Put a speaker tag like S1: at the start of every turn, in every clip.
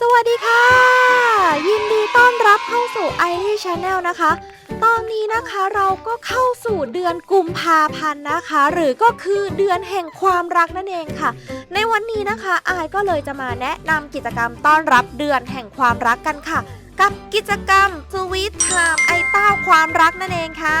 S1: สวัสดีค่ะ ยินดีต้อนรับเข้าสู่ i อ c Channel นะคะ ตอนนี้นะคะเราก็เข้าสู่เดือนกุมภาพันธ์นะคะ หรือก็คือเดือนแห่งความรักนั่นเองค่ะ ในวันนี้นะคะอายก็เลยจะมาแนะนำกิจกรรมต้อนรับเดือนแห่งความรักกันค่ะ กับกิจกรรม Sweet Time ไอเต้าความรักนั่นเองค่ะ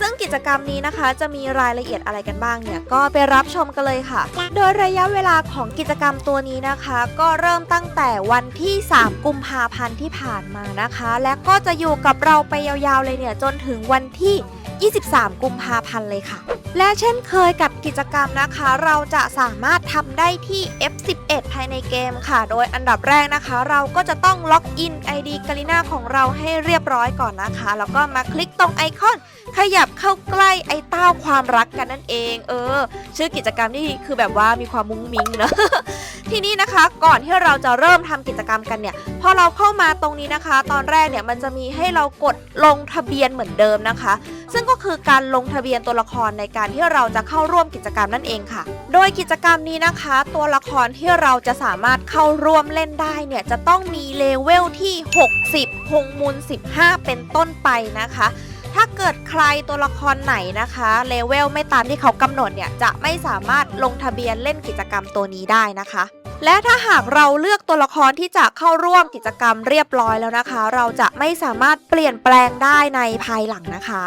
S1: ซึ่งกิจกรรมนี้นะคะ จะมีรายละเอียดอะไรกันบ้างเนี่ย ก็ไปรับชมกันเลยค่ะ โดยระยะเวลาของกิจกรรมตัวนี้นะคะ ก็เริ่มตั้งแต่วันที่ 3 กุมภาพันธ์ที่ผ่านมานะคะ และก็จะอยู่กับเราไปยาวๆเลยเนี่ยจนถึงวันที่ 23 กุมภาพันธ์เลยค่ะ และเช่นเคยกับกิจกรรมนะคะ เราจะสามารถทำได้ที่ F11 ภายในเกมค่ะ โดยอันดับแรกนะคะ เราก็จะต้องล็อกอิน ID กาลิน่าของเราให้เรียบร้อยก่อนนะคะ แล้วก็มาคลิกตรงไอคอน ขยับเข้าใกล้ไอเต้าความรักกันนั่นเอง เออ ชื่อกิจกรรมนี่คือแบบว่ามีความมุ้งมิ้งเนอะทีนี้นะคะก่อนที่เราจะเริ่มทำกิจกรรมกันเนี่ยพอเราเข้ามาตรงนี้นะคะ ตอนแรกเนี่ยมันจะมีให้เรากดลงทะเบียนเหมือนเดิมนะคะซึ่งก็คือการลงทะเบียนตัวละครในการที่เราจะเข้าร่วมกิจกรรมนั่นเองค่ะ โดยกิจกรรมนี้นะคะ ตัวละครที่เราจะสามารถเข้าร่วมเล่นได้เนี่ยจะต้องมีเลเวลที่ 60พงมูล 15 เป็นต้นไปนะคะถ้าเกิดใครตัวละครไหนนะคะเลเวลไม่ตามที่เขากำหนดเนี่ยจะไม่สามารถลงทะเบียนเล่นกิจกรรมตัวนี้ได้นะคะ และถ้าหากเราเลือกตัวละครที่จะเข้าร่วมกิจกรรมเรียบร้อยแล้วนะคะ เราจะไม่สามารถเปลี่ยนแปลงได้ในภายหลังนะคะ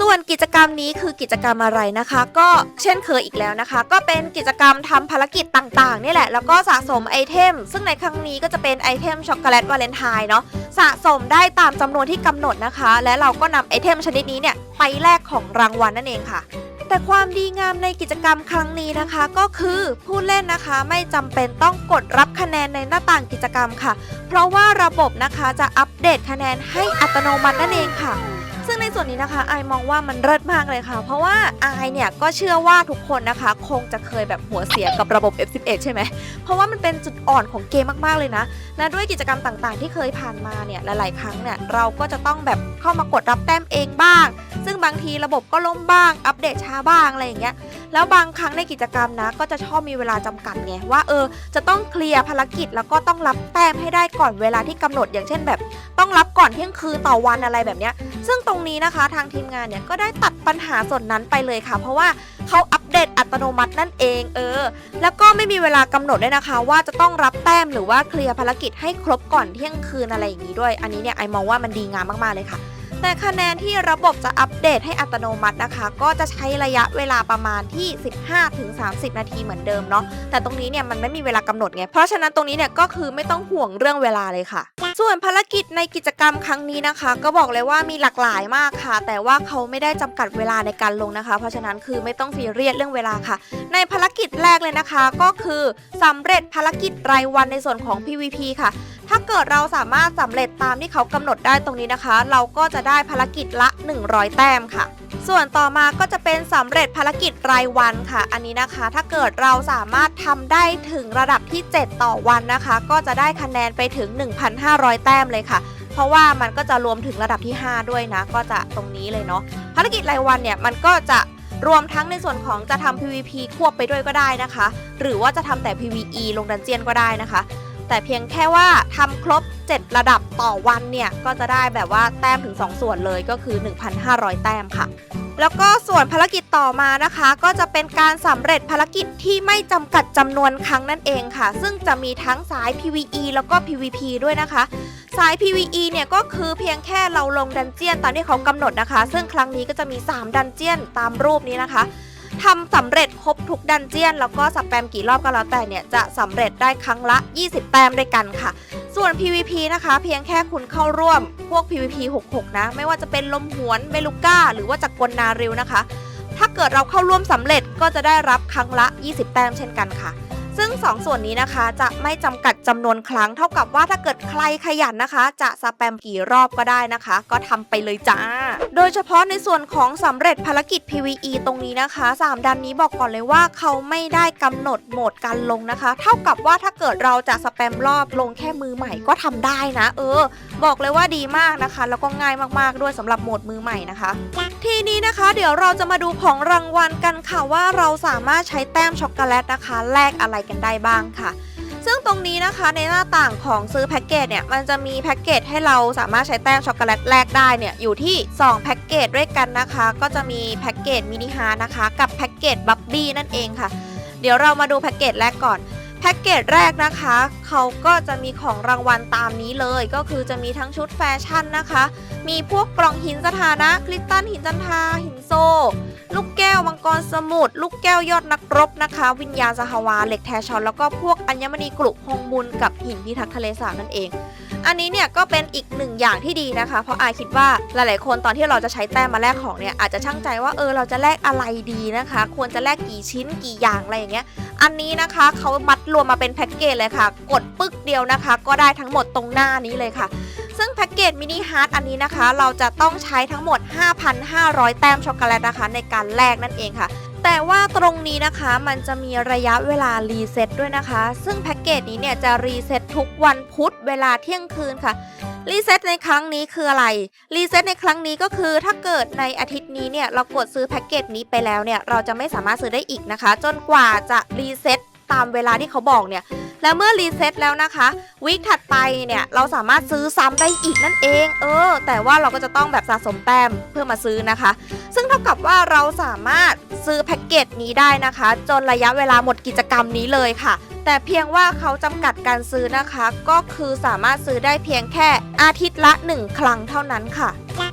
S1: ส่วนกิจกรรมนี้คือกิจกรรมอะไรนะคะ ก็เช่นเคยอีกแล้วนะคะ ก็เป็นกิจกรรมทำภารกิจต่างๆ นี่แหละ แล้วก็สะสมไอเทม ซึ่งในครั้งนี้ก็จะเป็นไอเทมช็อกโกแลตวาเลนไทน์เนาะสะสมได้ตามจำนวนที่กำหนดนะคะ และเราก็นำไอเทมชนิดนี้เนี่ยไปแลกของรางวัลนั่นเองค่ะ แต่ความดีงามในกิจกรรมครั้งนี้นะคะ ก็คือผู้เล่นนะคะไม่จำเป็นต้องกดรับคะแนนในหน้าต่างกิจกรรมค่ะ เพราะว่าระบบนะคะจะอัปเดตคะแนนให้อัตโนมัตินั่นเองค่ะ ซึ่งในส่วนนี้นะคะไอมองว่ามันเลิศมากเลยค่ะ เพราะว่าไอเนี่ยก็เชื่อว่าทุกคนนะคะ คงจะเคยแบบหัวเสียกับระบบ F11 ใช่ไหม เพราะว่ามันเป็นจุดอ่อนของเกมมากๆเลยนะ และด้วยกิจกรรมต่างๆ ที่เคยผ่านมาเนี่ยหลายๆ ครั้งเนี่ยเราก็จะต้องแบบเข้ามากดรับแต้มเองบ้าง ซึ่งบางทีระบบก็ล่มบ้าง อัปเดตช้าบ้างอะไรอย่างเงี้ย แล้วบางครั้งในกิจกรรมนะ ก็จะชอบมีเวลาจำกัดไงว่าเออจะต้องเคลียร์ภารกิจแล้วก็ต้องรับแต้มให้ได้ก่อนเวลาที่กำหนดอย่างเช่นแบบ ต้องรับก่อนเที่ยงคืนต่อวันอะไรแบบเนี้ยซึ่งตรงงนี้นะคะ ทางทีมงานเนี่ยก็ได้ตัดปัญหาส่วนนั้นไปเลยค่ะ เพราะว่าเขาอัปเดตอัตโนมัตินั่นเองเออ แล้วก็ไม่มีเวลากำหนดด้วยนะคะ ว่าจะต้องรับแต้มหรือว่าเคลียร์ภารกิจให้ครบก่อนเที่ยงคืนอะไรอย่างนี้ด้วย อันนี้เนี่ยไอมองว่ามันดีงามมากๆเลยค่ะ แต่คะแนนที่ระบบจะอัปเดตให้อัตโนมัตินะคะ ก็จะใช้ระยะเวลาประมาณที่ 15-30 นาทีเหมือนเดิมเนาะแต่ตรงนี้เนี่ยมันไม่มีเวลากำหนดไงเพราะฉะนั้นตรงนี้เนี่ยก็คือไม่ต้องห่วงเรื่องเวลาเลยค่ะ ส่วนภารกิจในกิจกรรมครั้งนี้นะคะ ก็บอกเลยว่ามีหลากหลายมากค่ะ แต่ว่าเขาไม่ได้จำกัดเวลาในการลงนะคะ เพราะฉะนั้นคือไม่ต้องซีเรียสเรื่องเวลาค่ะ ในภารกิจแรกเลยนะคะ ก็คือสำเร็จภารกิจรายวันในส่วนของ PVP ค่ะถ้าเกิดเราสามารถสำเร็จตามที่เขากำหนดได้ตรงนี้นะคะ เราก็จะได้ภารกิจละ 100 แต้มค่ะ ส่วนต่อมาก็จะเป็นสำเร็จภารกิจรายวันค่ะ อันนี้นะคะ ถ้าเกิดเราสามารถทำได้ถึงระดับที่ 7 ต่อวันนะคะ ก็จะได้คะแนนไปถึง 1,500 แต้มเลยค่ะ เพราะว่ามันก็จะรวมถึงระดับที่ 5 ด้วยนะ ก็จะตรงนี้เลยเนาะภารกิจรายวันเนี่ยมันก็จะรวมทั้งในส่วนของจะทำ PVP ควบไปด้วยก็ได้นะคะ หรือว่าจะทำแต่ PVE ลงดันเจียนก็ได้นะคะ แต่เพียงแค่ว่าทำครบ 7 ระดับต่อวันเนี่ย ก็จะได้แบบว่าแต้มถึง 2 ส่วนเลยก็คือ 1,500 แต้มค่ะ แล้วก็ส่วนภารกิจต่อมานะคะ ก็จะเป็นการสำเร็จภารกิจที่ไม่จำกัดจำนวนครั้งนั่นเองค่ะ ซึ่งจะมีทั้งสาย PVE แล้วก็ PVP ด้วยนะคะสาย PVE เนี่ยก็คือเพียงแค่เราลงดันเจียนตามที่เขากำหนดนะคะ ซึ่งครั้งนี้ก็จะมี 3 ดันเจียนตามรูปนี้นะคะ ทำสำเร็จครบทุกดันเจียน แล้วก็สแปมกี่รอบก็แล้วแต่เนี่ยจะสำเร็จได้ครั้งละ 20 แต้มด้วยกันค่ะ ส่วน PVP นะคะ เพียงแค่คุณเข้าร่วมพวก PVP 66 นะ ไม่ว่าจะเป็นลมหวนเบลูก้า หรือว่าจากกลนาริวนะคะ ถ้าเกิดเราเข้าร่วมสำเร็จก็จะได้รับครั้งละ 20 แต้มเช่นกันค่ะ ซึ่ง 2 ส่วนนี้นะคะจะไม่จำกัดจำนวนครั้งเท่ากับว่าถ้าเกิดใครขยันนะคะ จะสแปมกี่รอบก็ได้นะคะ ก็ทำไปเลยจ้า โดยเฉพาะในส่วนของสำเร็จภารกิจ PVE ตรงนี้นะคะ 3 ดันนี้บอกก่อนเลยว่าเขาไม่ได้กำหนดโหมดการลงนะคะ เท่ากับว่าถ้าเกิดเราจะสแปมรอบลงแค่มือใหม่ก็ทำได้นะ เออ บอกเลยว่าดีมากนะคะ แล้วก็ง่ายมากๆด้วยสำหรับโหมดมือใหม่นะคะ ทีนี้นะคะเดี๋ยวเราจะมาดูของรางวัลกันค่ะว่าเราสามารถใช้แต้มช็อกโกแลตนะคะแลกอะไรกันได้บ้างค่ะ ซึ่งตรงนี้นะคะในหน้าต่างของซื้อแพ็กเกจเนี่ยมันจะมีแพ็กเกจให้เราสามารถใช้แต้มช็อกโกแลตแลกได้เนี่ยอยู่ที่ 2 แพ็กเกจด้วยกันนะคะ ก็จะมีแพ็กเกจมินิฮาร์นะคะกับแพ็กเกจบับบี้นั่นเองค่ะ เดี๋ยวเรามาดูแพ็กเกจแรกก่อนแพ็กเกจแรกนะคะ เขาก็จะมีของรางวัลตามนี้เลย ก็คือจะมีทั้งชุดแฟชั่นนะคะ มีพวกกล่องหินสถานะคริสตัลหินจันทราหินโซ ลูกแก้วมังกรสมุทรลูกแก้วยอดนักรบนะคะ วิญญาณสหวาเหล็กแทชอนแล้วก็พวกอัญมณีกลุฮงบุญกับหินพิทักษ์ทะเลสาบนั่นเอง อันนี้เนี่ยก็เป็นอีกหนึ่งอย่างที่ดีนะคะ เพราะอายคิดว่าหลายๆ คนตอนที่เราจะใช้แต้มมาแลกของเนี่ยอาจจะช่างใจว่าเออเราจะแลกอะไรดีนะคะ ควรจะแลกกี่ชิ้นกี่อย่างอะไรอย่างเงี้ย อันนี้นะคะเขามัดรวมมาเป็นแพ็กเกจเลยค่ะ กดปึ๊กเดียวนะคะ ก็ได้ทั้งหมดตรงหน้านี้เลยค่ะซึ่งแพ็กเกจมินิฮาร์ดอันนี้นะคะ เราจะต้องใช้ทั้งหมด 5,500 แต้มช็อกโกแลตนะคะ ในการแลกนั่นเองค่ะ แต่ว่าตรงนี้นะคะมันจะมีระยะเวลารีเซ็ตด้วยนะคะ ซึ่งแพ็กเกจนี้เนี่ยจะรีเซ็ตทุกวันพุธเวลาเที่ยงคืนค่ะรีเซ็ตในครั้งนี้คืออะไร รีเซ็ตในครั้งนี้ก็คือถ้าเกิดในอาทิตย์นี้เนี่ยเรากดซื้อแพ็กเกจนี้ไปแล้วเนี่ยเราจะไม่สามารถซื้อได้อีกนะคะ จนกว่าจะรีเซ็ตตามเวลาที่เขาบอกเนี่ย แล้วเมื่อรีเซ็ตแล้วนะคะวีคถัดไปเนี่ยเราสามารถซื้อซ้ำได้อีกนั่นเอง เออ แต่ว่าเราก็จะต้องแบบสะสมแต้มเพื่อมาซื้อนะคะ ซึ่งเท่ากับว่าเราสามารถซื้อแพ็กเกจนี้ได้นะคะ จนระยะเวลาหมดกิจกรรมนี้เลยค่ะแต่เพียงว่าเขาจำกัดการซื้อนะคะ ก็คือสามารถซื้อได้เพียงแค่อาทิตย์ละ 1 ครั้งเท่านั้นค่ะ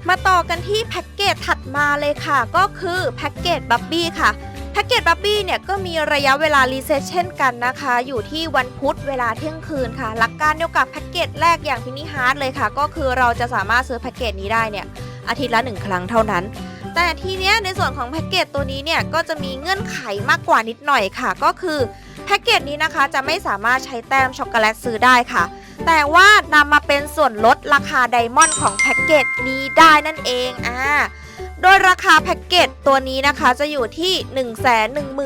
S1: มาต่อกันที่แพ็กเกจถัดมาเลยค่ะ ก็คือแพ็กเกจบับบี้ค่ะ แพ็กเกจบับบี้เนี่ยก็มีระยะเวลารีเซ็ตเช่นกันนะคะ อยู่ที่วันพุธเวลาเที่ยงคืนค่ะ หลักการเดียวกับแพ็กเกจแรกอย่างพินิฮาร์ดเลยค่ะ ก็คือเราจะสามารถซื้อแพ็กเกจนี้ได้เนี่ยอาทิตย์ละ1ครั้งเท่านั้น แต่ทีเนี้ยในส่วนของแพ็กเกจตัวนี้เนี่ยก็จะมีเงื่อนไขมากกว่านิดหน่อยค่ะ ก็คือแพ็กเกจนี้นะคะจะไม่สามารถใช้แต้มช็อกโกแลตซื้อได้ค่ะ แต่ว่านำมาเป็นส่วนลดราคาไดมอนด์ของแพ็กเกจนี้ได้นั่นเองอ่า โดยราคาแพ็กเกจตัวนี้นะคะจะอยู่ที่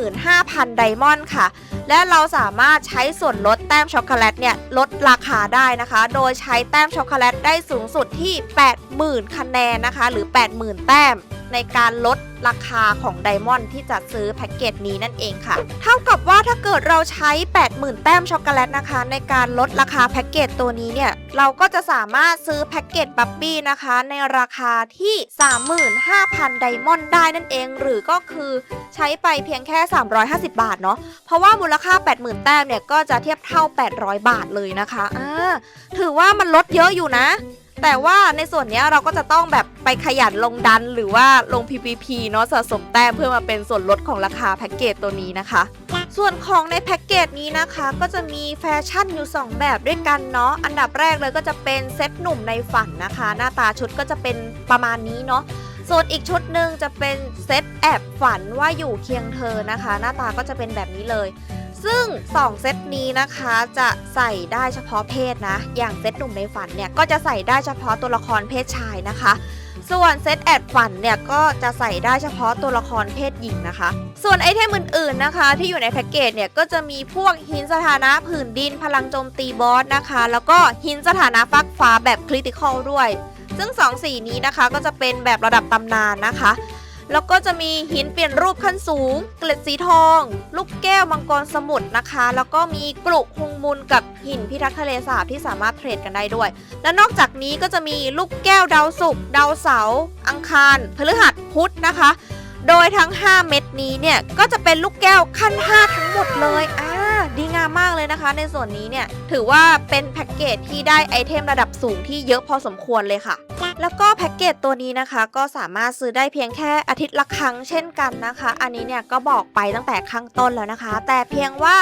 S1: 115,000 ไดมอนด์ค่ะ และเราสามารถใช้ส่วนลดแต้มช็อกโกแลตเนี่ยลดราคาได้นะคะ โดยใช้แต้มช็อกโกแลตได้สูงสุดที่ 80,000 คะแนนนะคะ หรือ 80,000 แต้มในการลด ราคาของไดมอนด์ที่จะซื้อแพ็กเกจนี้นั่นเองค่ะ เท่ากับว่าถ้าเกิดเราใช้ 80,000 แต้มช็อกโกแลตนะคะ ในการลดราคาแพ็กเกจตัวนี้เนี่ย เราก็จะสามารถซื้อแพ็กเกจบับบี้นะคะ ในราคาที่ 35,000 ไดมอนด์ได้นั่นเอง หรือก็คือใช้ไปเพียงแค่ 350 บาทเนาะเพราะว่ามูลค่า 80,000 แต้มเนี่ยก็จะเทียบเท่า 800 บาทเลยนะคะอ่าถือว่ามันลดเยอะอยู่นะ แต่ว่าในส่วนนี้เราก็จะต้องแบบไปขยันลงดันหรือว่าลง PPP เนาะสะสมแต้มเพื่อมาเป็นส่วนลดของราคาแพ็กเกจตัวนี้นะคะ ส่วนของในแพ็กเกจนี้นะคะก็จะมีแฟชั่นอยู่ 2 แบบด้วยกันเนาะอันดับแรกเลยก็จะเป็นเซ็ตหนุ่มในฝันนะคะ หน้าตาชุดก็จะเป็นประมาณนี้เนาะส่วนอีกชุดหนึ่งจะเป็นเซตแอบฝันว่าอยู่เคียงเธอนะคะ หน้าตาก็จะเป็นแบบนี้เลย ซึ่ง 2 เซตนี้นะคะจะใส่ได้เฉพาะเพศนะ อย่างเซตหนุ่มในฝันเนี่ยก็จะใส่ได้เฉพาะตัวละครเพศชายนะคะ ส่วนเซตแอดฝันเนี่ยก็จะใส่ได้เฉพาะตัวละครเพศหญิงนะคะ ส่วนไอเทมอื่นๆนะคะ ที่อยู่ในแพ็กเกจเนี่ยก็จะมีพวกหินสถานะผืนดินพลังโจมตีบอสนะคะ แล้วก็หินสถานะฟักฟ้าแบบคริติคอลด้วย ซึ่ง 2 สีนี้นะคะก็จะเป็นแบบระดับตำนานนะคะ แล้วก็จะมีหินเปลี่ยนรูปขั้นสูง เกล็ดสีทอง ลูกแก้วมังกรสมุทรนะคะ แล้วก็มีกลุฮงมุลกับหินพิทักษ์ทะเลสาบที่สามารถเทรดกันได้ด้วย และนอกจากนี้ก็จะมีลูกแก้วดาวศุกร์ดาวเสาร์อังคารพฤหัสพุธนะคะ โดยทั้ง 5 เม็ดนี้เนี่ยก็จะเป็นลูกแก้วขั้น 5 ทั้งหมดเลยอ่า ดีงามมากเลยนะคะ ในส่วนนี้เนี่ยถือว่าเป็นแพ็กเกจที่ได้ไอเทมระดับสูงที่เยอะพอสมควรเลยค่ะ แล้วก็แพ็กเกจตัวนี้นะคะก็สามารถซื้อได้เพียงแค่อาทิตย์ละครั้งเช่นกันนะคะ อันนี้เนี่ยก็บอกไปตั้งแต่ข้างต้นแล้วนะคะ แต่เพียงว่า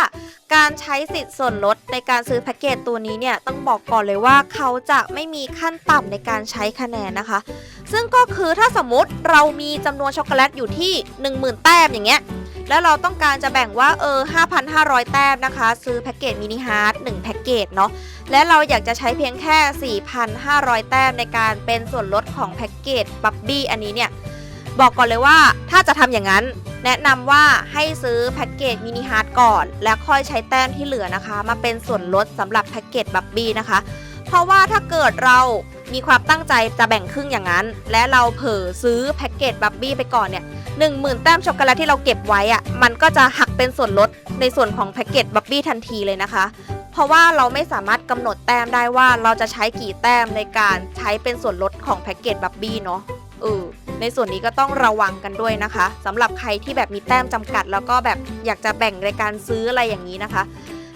S1: การใช้สิทธิ์ส่วนลดในการซื้อแพ็กเกจตัวนี้เนี่ยต้องบอกก่อนเลยว่าเขาจะไม่มีขั้นต่ำในการใช้คะแนนนะคะ ซึ่งก็คือถ้าสมมติเรามีจำนวนช็อกโกแลตอยู่ที่ 10,000 แต้มอย่างเงี้ย แล้วเราต้องการจะแบ่งว่าเออ 5,500 แต้มนะคะ ซื้อแพ็กเกจมินิฮาร์ด1แพ็กเกจเนาะและเราอยากจะใช้เพียงแค่ 4,500 แต้มในการเป็นส่วนลดของแพ็กเกจบับบี้อันนี้เนี่ยบอกก่อนเลยว่าถ้าจะทำอย่างนั้นแนะนำว่าให้ซื้อแพ็กเกจมินิฮาร์ดก่อน แล้วค่อยใช้แต้มที่เหลือนะคะ มาเป็นส่วนลดสำหรับแพ็กเกจบับบี้นะคะ เพราะว่าถ้าเกิดเรา มีความตั้งใจจะแบ่งครึ่งอย่างนั้น และเราเผลอซื้อแพ็กเกจบับบี้ไปก่อนเนี่ยหนึ่งหมื่นแต้มช็อกโกแลตที่เราเก็บไว้อะมันก็จะหักเป็นส่วนลดในส่วนของแพ็กเกจบับบี้ทันทีเลยนะคะ เพราะว่าเราไม่สามารถกำหนดแต้มได้ว่าเราจะใช้กี่แต้มในการใช้เป็นส่วนลดของแพ็กเกจบับบี้เนาะเออในส่วนนี้ก็ต้องระวังกันด้วยนะคะสำหรับใครที่แบบมีแต้มจำกัด แล้วก็แบบอยากจะแบ่งในการซื้ออะไรอย่างนี้นะคะ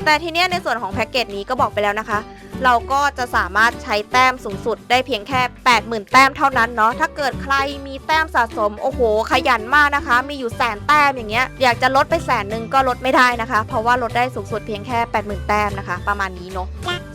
S1: แต่ทีเนี้ยในส่วนของแพ็กเกจนี้ก็บอกไปแล้วนะคะ เราก็จะสามารถใช้แต้มสูงสุดได้เพียงแค่ 80,000 แต้มเท่านั้นเนาะถ้าเกิดใครมีแต้มสะสมโอ้โห ขยันมากนะคะ มีอยู่แสนแต้มอย่างเงี้ยอยากจะลดไปแสนหนึ่งก็ลดไม่ได้นะคะ เพราะว่าลดได้สูงสุดเพียงแค่ 80,000 แต้มนะคะ ประมาณนี้เนาะ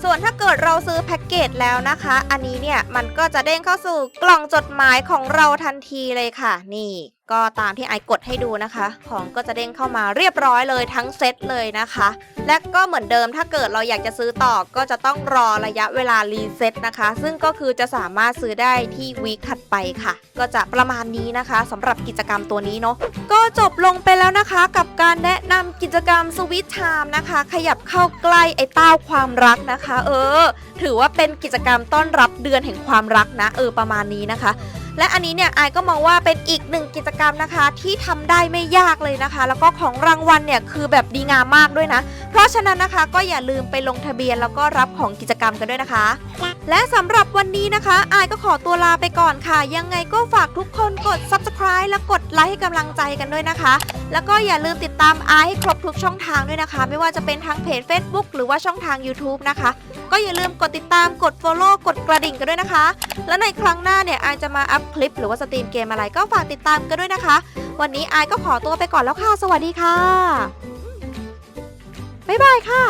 S1: ส่วนถ้าเกิดเราซื้อแพ็กเกจแล้วนะคะ อันนี้เนี่ยมันก็จะเด้งเข้าสู่กล่องจดหมายของเราทันทีเลยค่ะนี่ก็ตามที่ไอ กดให้ดูนะคะ ของก็จะเด้งเข้ามาเรียบร้อยเลยทั้งเซตเลยนะคะ และก็เหมือนเดิมถ้าเกิดเราอยากจะซื้อต่อก็จะต้องรอระยะเวลารีเซ็ตนะคะ ซึ่งก็คือจะสามารถซื้อได้ที่วีคถัดไปค่ะ ก็จะประมาณนี้นะคะสำหรับกิจกรรมตัวนี้เนาะก็จบลงไปแล้วนะคะกับการแนะนำกิจกรรมสวิตไทม์นะคะ ขยับเข้าใกล้ไอ้เต้าความรักนะคะ เออ ถือว่าเป็นกิจกรรมต้อนรับเดือนแห่งความรักนะ เออประมาณนี้นะคะ และอันนี้เนี่ยไอายก็มองว่าเป็นอีกหนึ่งกิจกรรมนะคะ ที่ทำได้ไม่ยากเลยนะคะ แล้วก็ของรางวัลเนี่ยคือแบบดีงามมากด้วยนะ เพราะฉะนั้นนะคะก็อย่าลืมไปลงทะเบียนแล้วก็รับของกิจกรรมกันด้วยนะคะ และสำหรับวันนี้นะคะอายก็ขอตัวลาไปก่อนค่ะ ยังไงก็ฝากทุกคนกด subscribe และกดไลค์ให้กำลังใจกันด้วยนะคะ แล้วก็อย่าลืมติดตามอายให้ครบทุกช่องทางด้วยนะคะ ไม่ว่าจะเป็นทางเพจ Facebook หรือว่าช่องทาง YouTube นะคะ ก็อย่าลืมกดติดตามกด Follow กดกระดิ่งกันด้วยนะคะ และในครั้งหน้าเนี่ยอายจะมาอัพคลิป หรือว่าสตรีมเกมอะไรก็ฝากติดตามกันด้วยนะคะ วันนี้อายก็ขอตัวไปก่อนแล้วค่ะ สวัสดีค่ะบ๊ายบายค่ะ